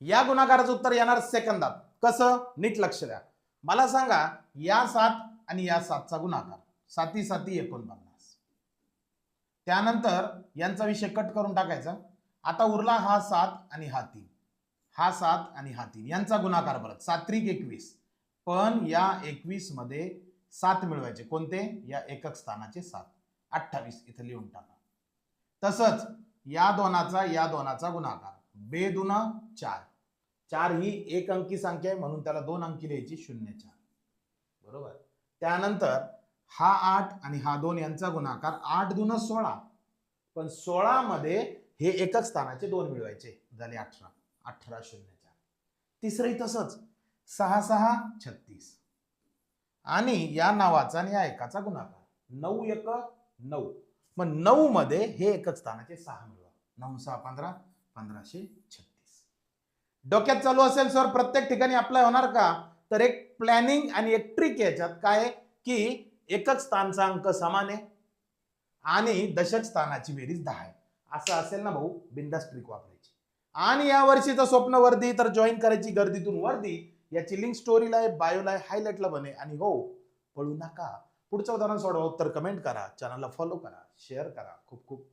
या गुणाकाराचं उत्तर येणार सेकंदात. कसं? नीट लक्ष द्या. मला सांगा या सात आणि या सातचा गुणाकार साती साती एकोणपन्नास. त्यानंतर यांचा विषय कट करून टाकायचा. आता उरला हा सात आणि हा तीन. हा सात आणि हा तीन. यांचा गुणाकार परत सात्रिक एकवीस. पण या एकवीसमध्ये सात मिळवायचे. कोणते? या एकक स्थानाचे सात. अठ्ठावीस इथं लिहून टाका. तसंच या दोनाचा या दोनाचा गुणाकार बेदुना चार. चार ही एक अंकी संख्या आहे म्हणून त्याला दोन अंकी द्यायची शून्य चार बरोबर? त्यानंतर हा आठ आणि हा दोन यांचा गुणाकार आठ दुन सोळा. पण सोळा मध्ये हे एकच स्थानाचे दोन मिळवायचे. झाले अठरा. अठरा शून्य चार तिसरंही तसंच. सहा सहा छत्तीस. आणि या नावाचा आणि या एकाचा गुणाकार. नऊ एक नऊ. मग नऊ मध्ये हे एकच स्थानाचे सहा मिळवा. नऊ सहा पंधरा पंधराशे छत्तीस. डोक्यात चालू असेल सर प्रत्येक ठिकाणी अप्लाय होणार का? तर एक प्लॅनिंग आणि एक ट्रिक याच्यात. काय की एकच स्थानचा अंक समान आहे आणि दशक स्थानाची बेरीज दहा आहे. असं असेल ना भाऊ बिंदास ट्रिक वापरायची. आणि या वर्षीचं स्वप्न वर्दी तर जॉईन करायची गर्दीतून वर्दी याची लिंक स्टोरीला आहे बायोला आहे हायलाइटला बने. आणि हो पळू नका. पुढचं उदाहरण सोडवा तर कमेंट करा चॅनलला फॉलो करा शेअर करा. खूप खूप